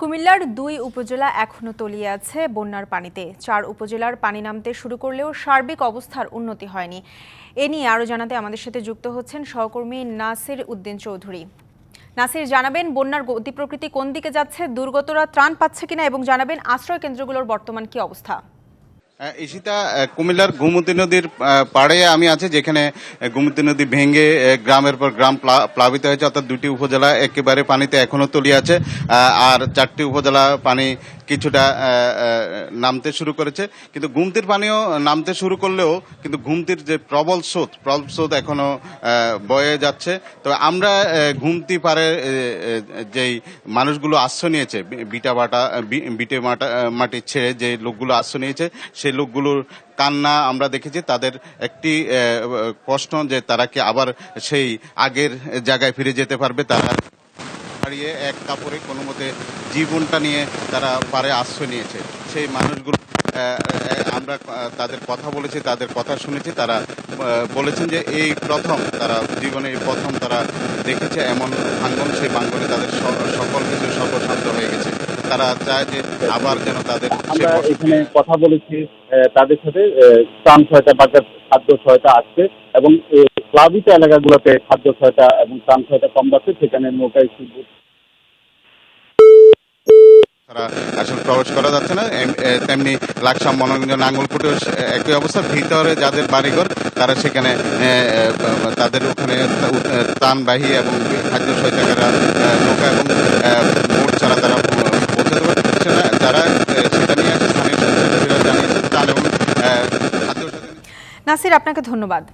কুমিল্লার দুই উপজেলা এখনও তলিয়ে আছে বন্যার পানিতে। চার উপজেলার পানি নামতে শুরু করলেও সার্বিক অবস্থার উন্নতি হয়নি। এ নিয়ে আরও জানাতে আমাদের সাথে যুক্ত হচ্ছেন সহকর্মী নাসির উদ্দিন চৌধুরী। নাসির, জানাবেন বন্যার গতি প্রকৃতি কোন দিকে যাচ্ছে, দুর্গতরা ত্রাণ পাচ্ছে কিনা এবং জানাবেন আশ্রয় কেন্দ্রগুলোর বর্তমান কি অবস্থা? ঈশিতা কুমিল্লার গোমতী নদীর পাড়ে আমি আছি যেখানে গোমতী নদী ভেঙে গ্রামের পর গ্রাম প্লা- প্লাবিত হয়েছে অর্থাৎ দুটি উপজেলা একেবারে পানিতে এখনও তলিয়ে আছে আর চারটি উপজেলা পানি কিছুটা নামতে শুরু করেছে। কিন্তু গুমতির পানিও নামতে শুরু করলেও কিন্তু গুমতির যে প্রবল স্রোত প্রবল স্রোত এখনও আহ, বয়ে যাচ্ছে। তো আমরা ঘুমতি পারে যেই মানুষগুলো আশ্রয় নিয়েছে বিটা বাটা বিটে মাটা ছেড়ে যে লোকগুলো আশ্রয় নিয়েছে সেই লোকগুলোর কান্না আমরা দেখেছি, তাদের একটি প্রশ্ন যে তারা কি আবার সেই আগের জায়গায় ফিরে যেতে পারবে? তারা হারিয়ে এক কাপড়ে কোনো মতে জীবনটা নিয়ে তারা পারে আশ্রয় নিয়েছে। সেই মানুষগুলো আমরা তাদের কথা বলেছি, তাদের কথা শুনেছি, তারা বলেছেন যে এই প্রথম তারা জীবনে এই প্রথম তারা দেখেছে এমন ভাঙ্গন, সেই ভাঙ্গনে তাদের সকল কিছু গেছে তারা চায় যে আবার যেন তাদের আমরা এখানে কথা বলেছি তাদের সাথে ত্রাণ সহায়তা বা খাদ্য সহায়তা আসছে এবং প্লাবিত এলাকাগুলোতে খাদ্য সহায়তা এবং ত্রাণ সহায়তা কম পাচ্ছে সেখানে নৌকায় শুধু তারা আসলে প্রবেশ করা যাচ্ছে না তেমনি লাকসাম মনোরঞ্জন আঙ্গুলপুটেও সে- একই অবস্থা ভিতরে যাদের বাড়িঘর তারা সেখানে তাদের ওখানে ত্রাণবাহী এবং খাদ্য সহায়তাকারীরা এ, নৌকা এবং এ, বোট ছাড়া তারা পৌঁছাতে পারছে না যারা এ, সেটা নিয়ে আসে স্থানীয় স্বেচ্ছাসেবীরা জানিয়েছে ত্রাণ এবং এ, খাদ্য সহায়তা নাসির আপনাকে ধন্যবাদ।